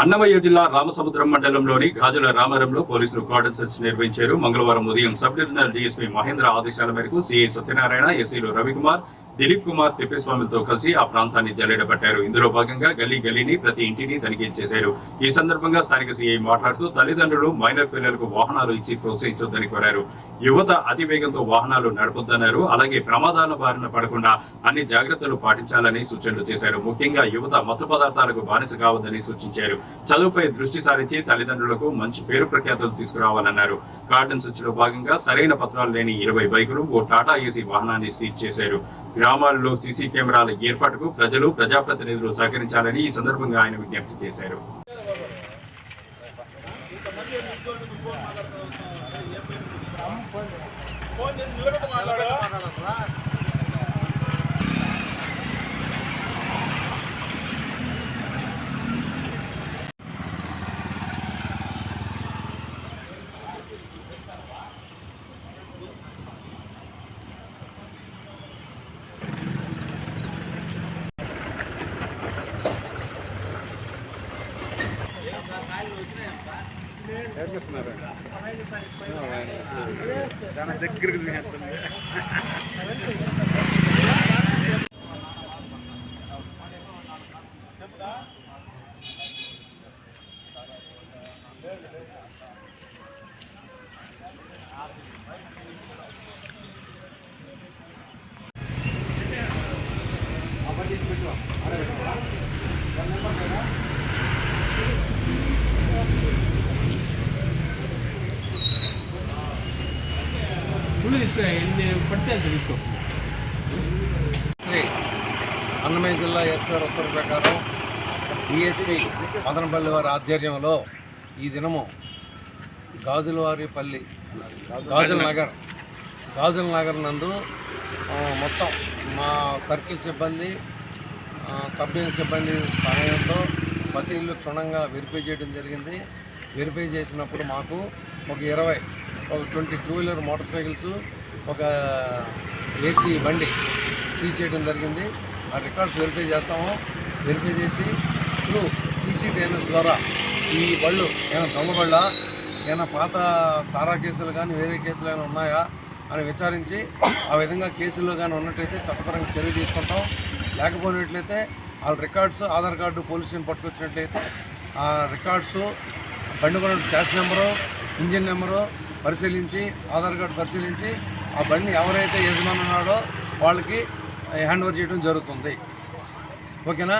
అన్నమయ్య జిల్లా రామసముద్రం మండలంలోని గాజుల రామారంలో పోలీసులు కార్డన్ సెర్చ్ నిర్వహించారు. మంగళవారం ఉదయం సబ్ డివిజనల్ డీఎస్పీ మహేంద్ర ఆదేశాల మేరకు సిఐ సత్యనారాయణ ఎస్సీలు రవికుమార్ దిలీప్ కుమార్ తిప్పేస్వామితో కలిసి ఆ ప్రాంతాన్ని జల్లెడబట్టారు ఇందులో భాగంగా గల్లీ గల్లీని ప్రతి ఇంటిని తనిఖీ చేశారు. ఈ సందర్భంగా స్థానిక సిఐ మాట్లాడుతూ తల్లిదండ్రులు మైనర్ పిల్లలకు వాహనాలు ఇచ్చి ప్రోత్సహించొద్దని కోరారు. యువత అతి వేగంతో వాహనాలు నడపొద్దన్నారు. అలాగే ప్రమాదాల బారిన పడకుండా అన్ని జాగ్రత్తలు పాటించాలని సూచనలు చేశారు. ముఖ్యంగా యువత మత్తు పదార్థాలకు బానిస కావద్దని సూచించారు. చదువుపై దృష్టి సారించి తల్లిదండ్రులకు మంచి పేరు ప్రఖ్యాతులు తీసుకురావాలన్నారు. కార్డన్ స్విచ్ భాగంగా సరైన పత్రాలు లేని ఇరవై బైకులు ఓ టాటా ఏసీ వాహనాన్ని సీజ్ చేశారు. గ్రామాల్లో సీసీ కెమెరాల ఏర్పాటుకు ప్రజలు ప్రజాప్రతినిధులు సహకరించాలని ఈ సందర్భంగా ఆయన విజ్ఞప్తి చేశారు. చాలా దగ్గరికి తినేస్తుంది ఫుల్ తీసుకో ఎన్ని పడితే అంత తీసుకో. శ్రీ అన్నమయ్య జిల్లా ఎస్ఆర్ ఉత్తర్వు ప్రకారం డిఎస్పి మదనపల్లి వారి ఆధ్వర్యంలో ఈ దినము గాజులవారిపల్లి గాజుల నగర్ గాజుల నగర్ నందు మొత్తం మా సర్కిల్ సిబ్బంది ఆ, సబ్ డివిజన్ సిబ్బంది సహాయంతో ప్రతి ఇల్లు క్షుణ్ణంగా వెరిఫై చేయడం జరిగింది. వెరిఫై చేసినప్పుడు మాకు ఒక ఇరవై ఒక twenty two wheeler motorcycles ఒక ఏసీ బండి సీజ్ చేయడం జరిగింది. ఆ రికార్డ్స్ వెరిఫై చేస్తాము. వెరిఫై చేసి త్రూ సీసీటీఎన్ఎస్ ద్వారా ఈ బళ్ళు ఏమైనా దొంగ బళ్ళ? ఏమైనా పాత సారా కేసులు కానీ వేరే కేసులు ఏమైనా ఉన్నాయా? అని విచారించి ఆ విధంగా కేసుల్లో కానీ ఉన్నట్టయితే చట్టపరంగా చర్య తీసుకుంటాం. లేకపోయినట్లయితే వాళ్ళ రికార్డ్స్ ఆధార్ కార్డు పోలీస్ పట్టుకొచ్చినట్లయితే ఆ రికార్డ్స్ బండి కొన్న చాస్ నెంబరు ఇంజిన్ నెంబరు పరిశీలించి ఆధార్ కార్డు పరిశీలించి ఆ బండి ఎవరైతే యజమాని ఉన్నాడో వాళ్ళకి హ్యాండ్ ఓవర్ చేయడం జరుగుతుంది. ఓకేనా?